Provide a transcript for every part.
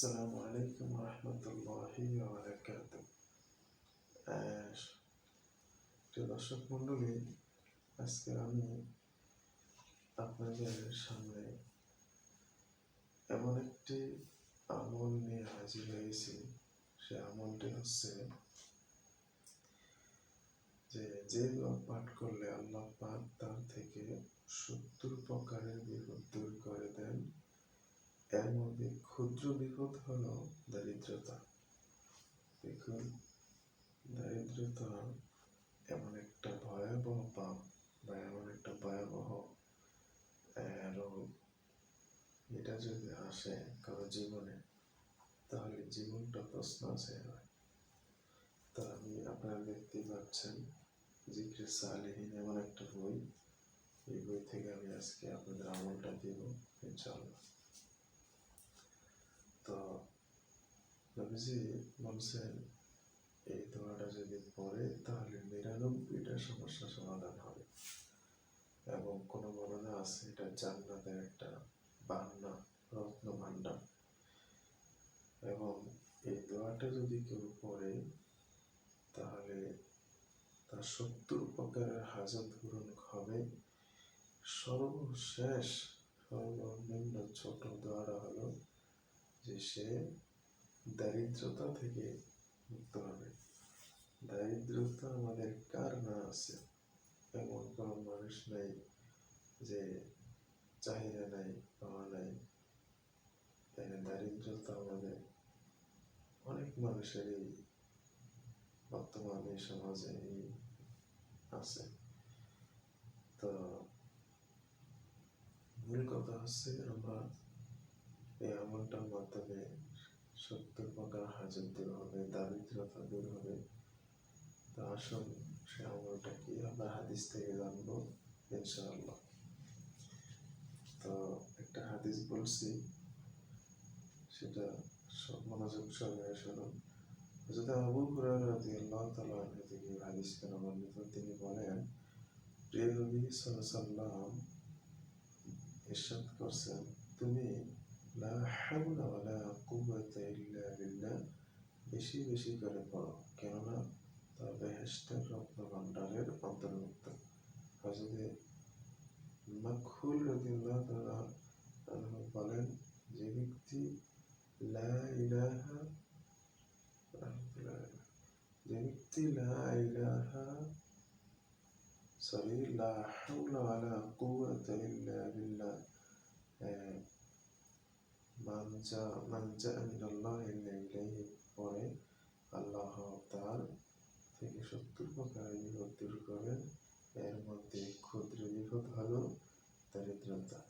আসসালামু আলাইকুম রহমতুল্লাহি বারাকাত প্রিয় দর্শক মণ্ডলী, আজকে আমি আপনাদের সামনে এমন একটি আমল নিয়ে হাজির হয়েছি। সে আমলটি হচ্ছে যে যে দোয়া পাঠ করলে আল্লাহ পাক তার থেকে সত্তর প্রকারের বিপদ দূর করে দেন এর মধ্যে ক্ষুদ্র বিপদ হল দারিদ্রতা। দেখুন, দারিদ্রতা এমন একটা ভয়াবহ পাপ বা এমন একটা ভয়াবহ রোগ। এটা যদি আসে কারও জীবনে, তাহলে জীবনটা হয়ে হয়। তা আমি আপনারা দেখতে পাচ্ছেন জিক্রে সালেহীন এমন একটা বই? এই বই থেকে আমি আজকে আপনাদের আমলটা দিব, ইনশাআল্লাহ। তো নবীজি বলছেন এই দোয়াটা যদি পড়ে, তাহলে নিরানব্বইটা সমস্যা সমাধান হবে। এবং কোনো বর্ণনা আছে, এটা জান্নাতের একটা বান্না রত্ন ভাণ্ডার এবং এই দোয়াটা যদি কেউ পড়ে, তাহলে তার সত্তর প্রকারের হাজত পূরণ হবে। সর্বশেষ, সর্বনিম্ন ছোট যে সে দারিদ্রতা থেকে মুক্ত হবে। দারিদ্রতা আমাদের কার না আছে? এমন কোনো মানুষ নাই যে চাহিদা নাই, পাওয়া নাই। তাই দারিদ্রতা আমাদের অনেক মানুষেরই, বর্তমানে সমাজে আছে। তো মূল কথা হচ্ছে আমরা এই আমলটার মাধ্যমে হাজত দূর হবে দারিদ্রতা দূর হবে তো আসুন সে আমলটা কি আমরা হাদিস থেকে জানব ইনশাআল্লাহ তো একটা হাদিস বলছি সেটা মনোযোগ সহকারে শুনুন যদি আবু হাদিস কেন তিনি বলেন প্রিয় নবী সাল্লাল্লাহু করছেন তুমি লা হাওলা ওয়ালা কুওয়াতা ইল্লা বিল্লাহ বেশি বেশি করে পড়ো। কেননা তা বেহেশতের রত্ন ভাণ্ডারের অন্তর্ভুক্ত হযরতে মাকহুল রাদিয়াল্লাহু তাআলা আনহু বলেন যে ব্যক্তি লা ইলাহা রাহমাতুল্লাহ যে ব্যক্তি লা ইলাহা সরি লা হাওলা ওয়ালা কুওয়াতা ইল্লা বিল্লাহ আহ, মান জা মান জা মিনাল্লাহ ইল্লা ইলাইহি পরে আল্লাহ তার প্রকারের বিপদ দূর করেন এর মধ্যে ক্ষুদ্র বিপদ হলো দারিদ্রতা।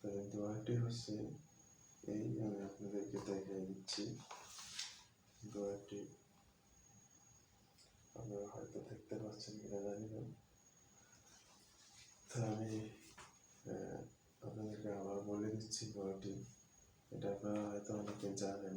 তাই দোয়াটি হচ্ছে এই, আমি আপনাদেরকে দেখিয়ে দিচ্ছি। দোয়াটি আপনারা হয়তো দেখতে পাচ্ছেন কিনা জানি না। তা আমি আপনাদেরকে আবার বলে দিচ্ছি দোয়াটি। এটা আপনারা হয়তো অনেকে জানেন।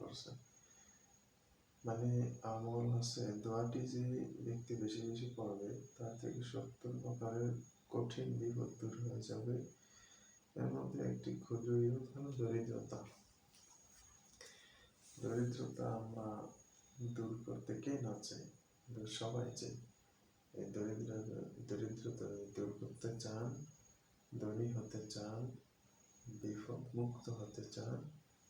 করছে মানে আমল হচ্ছে দোয়াটি যে ব্যক্তি বেশি বেশি পড়বে তার থেকে সত্তর প্রকারের কঠিন বিপদ দূর হয়ে যাবে এর মধ্যে একটি ক্ষুদ্র বিপদ দরিদ্রতা দরিদ্রতা আমরা দূর করতে কে না চাই সবাই চাই এই দরিদ্র দরিদ্রতা দূর করতে চান ধনী হতে চান বিপদ মুক্ত হতে চান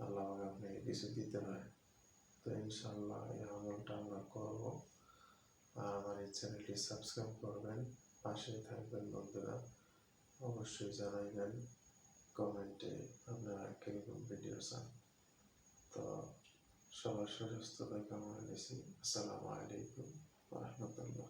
আল্লাহ আমাকে আপনাকে কিছু দিতে হয় তো ইনশাল্লাহ এই আমলটা আমরা করব আমার এই চ্যানেলটি সাবস্ক্রাইব করবেন পাশে থাকবেন বন্ধুরা অবশ্যই জানাইবেন কমেন্টে আপনারা কীরকম ভিডিও চান তো সবার সুস্থতা কামনা নিছি আসসালামু আলাইকুম রহমতুল্লাহ